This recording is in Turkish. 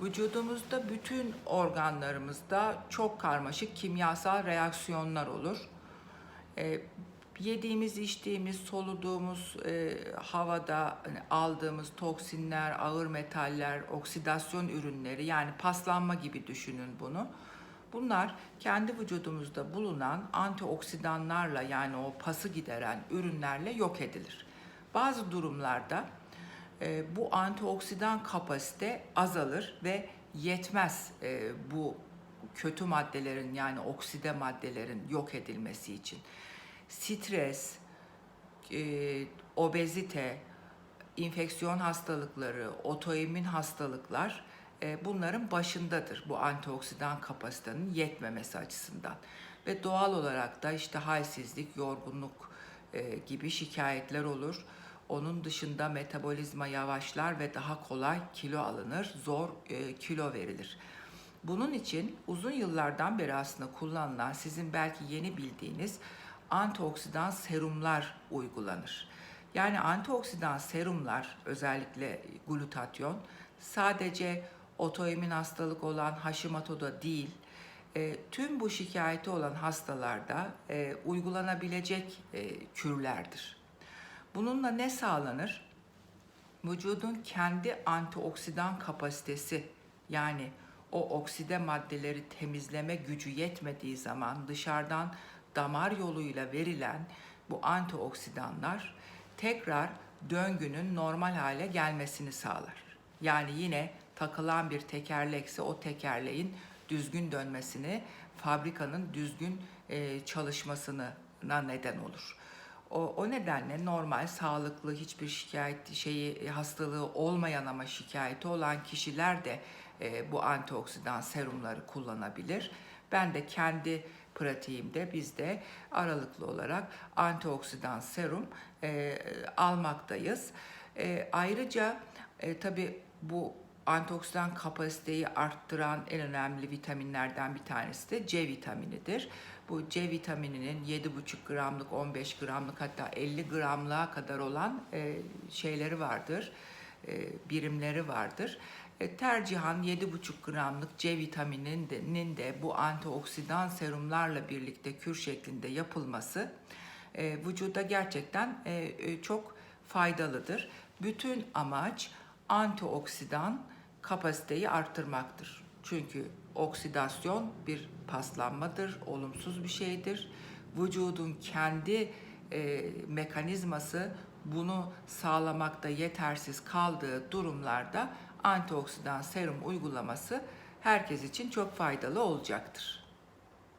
Vücudumuzda bütün organlarımızda çok karmaşık kimyasal reaksiyonlar olur. E, yediğimiz, içtiğimiz, soluduğumuz e, havada hani aldığımız toksinler, ağır metaller, oksidasyon ürünleri yani paslanma gibi düşünün bunu. Bunlar kendi vücudumuzda bulunan antioksidanlarla yani o pası gideren ürünlerle yok edilir. Bazı durumlarda bu antioksidan kapasite azalır ve yetmez e, bu kötü maddelerin yani okside maddelerin yok edilmesi için. Stres, e, obezite, infeksiyon hastalıkları, otoimmün hastalıklar e, bunların başındadır bu antioksidan kapasitenin yetmemesi açısından. Ve doğal olarak da işte halsizlik, yorgunluk e, gibi şikayetler olur. Onun dışında metabolizma yavaşlar ve daha kolay kilo alınır, zor e, kilo verilir. Bunun için uzun yıllardan beri aslında kullanılan sizin belki yeni bildiğiniz antioksidan serumlar uygulanır. Yani antioksidan serumlar özellikle glutatyon sadece otoimmün hastalık olan Hashimoto'da değil, e, tüm bu şikayeti olan hastalarda e, uygulanabilecek e, kürlerdir. Bununla ne sağlanır? Vücudun kendi antioksidan kapasitesi yani o okside maddeleri temizleme gücü yetmediği zaman dışarıdan damar yoluyla verilen bu antioksidanlar tekrar döngünün normal hale gelmesini sağlar. Yani yine takılan bir tekerlekse o tekerleğin düzgün dönmesini, fabrikanın düzgün çalışmasına neden olur. O, o nedenle normal, sağlıklı, hiçbir şikayet şeyi hastalığı olmayan ama şikayeti olan kişiler de e, bu antioksidan serumları kullanabilir. Ben de kendi pratiğimde bizde aralıklı olarak antioksidan serum e, almaktayız. E, ayrıca e, tabii bu antioksidan kapasiteyi arttıran en önemli vitaminlerden bir tanesi de C vitaminidir. Bu C vitamininin 7,5 gramlık, 15 gramlık hatta 50 gramlığa kadar olan e, şeyleri vardır, e, birimleri vardır. E, tercihan 7,5 gramlık C vitamininin de bu antioksidan serumlarla birlikte kür şeklinde yapılması vücuda gerçekten çok faydalıdır. Bütün amaç antioksidan kapasiteyi arttırmaktır. Çünkü oksidasyon bir paslanmadır, olumsuz bir şeydir. Vücudun kendi e, mekanizması bunu sağlamakta yetersiz kaldığı durumlarda antioksidan serum uygulaması herkes için çok faydalı olacaktır.